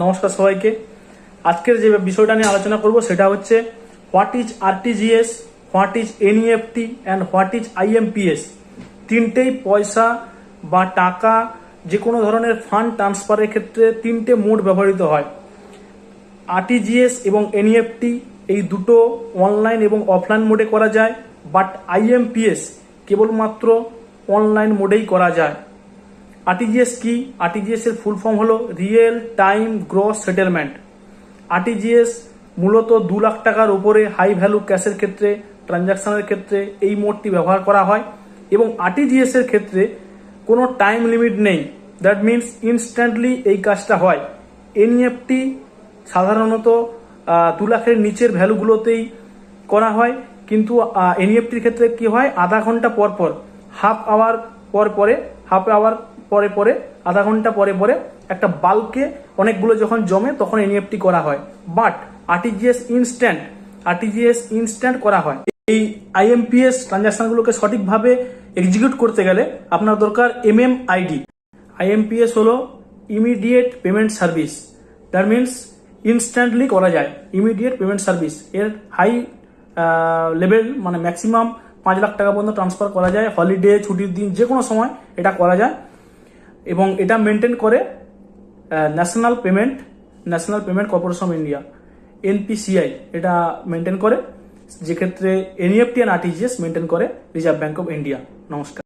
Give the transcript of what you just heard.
নমস্কার সবাইকে। আজকের যে বিষয়টা নিয়ে আলোচনা করব সেটা হচ্ছে what is RTGS what is NEFT and what is IMPS তিনটেই পয়সা বা টাকা যে কোনো ধরনের ফান্ড ট্রান্সফারের ক্ষেত্রে তিনটে মোড ব্যবহৃত হয়। আরটিজিএস এবং এনইএফটি এই দুটো অনলাইন এবং অফলাইন মোডে করা যায় বাট আইএমপিএস কেবলমাত্র অনলাইন মোডেই করা যায়। আরটিজিএস কি? আরটিজিএস এর ফুল ফর্ম হলো real time gross settlement RTGS মূলত দু লাখ টাকার উপরে হাই ভ্যালু ক্যাশের ক্ষেত্রে ট্রানজাকশনের ক্ষেত্রে এই মোডটি ব্যবহার করা হয় এবং আরটিজিএস এর ক্ষেত্রে কোনো টাইম লিমিট নেই। দ্যাট মিনস ইনস্ট্যান্টলি এই কাজটা হয়। এনইএফটি সাধারণত দু লাখের নিচের ভ্যালুগুলোতেই করা হয়। কিন্তু এনইএফটির ক্ষেত্রে কি হয়? আধা ঘণ্টা পর পর হাফ আওয়ার পর পরে হাফ আওয়ার পরে পরে, আধা ঘণ্টা পরে পরে একটা বাল্কে অনেকগুলো যখন জমে তখন এনইএফটি করা হয়। But RTGS instant RTGS instant করা হয়। এই আইএমপিএস ট্রানজাকশনগুলোকে সঠিকভাবে এক্সিকিউট করতে গেলে আপনার দরকার এমএম আইডি আইএমপিএস হলো immediate payment service that means instantly করা যায়। ইমিডিয়েট পেমেন্ট সার্ভিস এর হাই লেভেল মানে ম্যাক্সিমাম পাঁচ লাখ টাকা পর্যন্ত ট্রান্সফার করা যায় হলিডে ছুটির দিন যে কোনো সময় এটা করা যায়। এবং এটা মেনটেন করে national payment national payment corporation of India NPCI এটা মেনটেন করে। যেক্ষেত্রে এনইএফটি অ্যান্ড আরটিজিএস মেনটেন করে রিজার্ভ ব্যাঙ্ক অফ ইন্ডিয়া নমস্কার।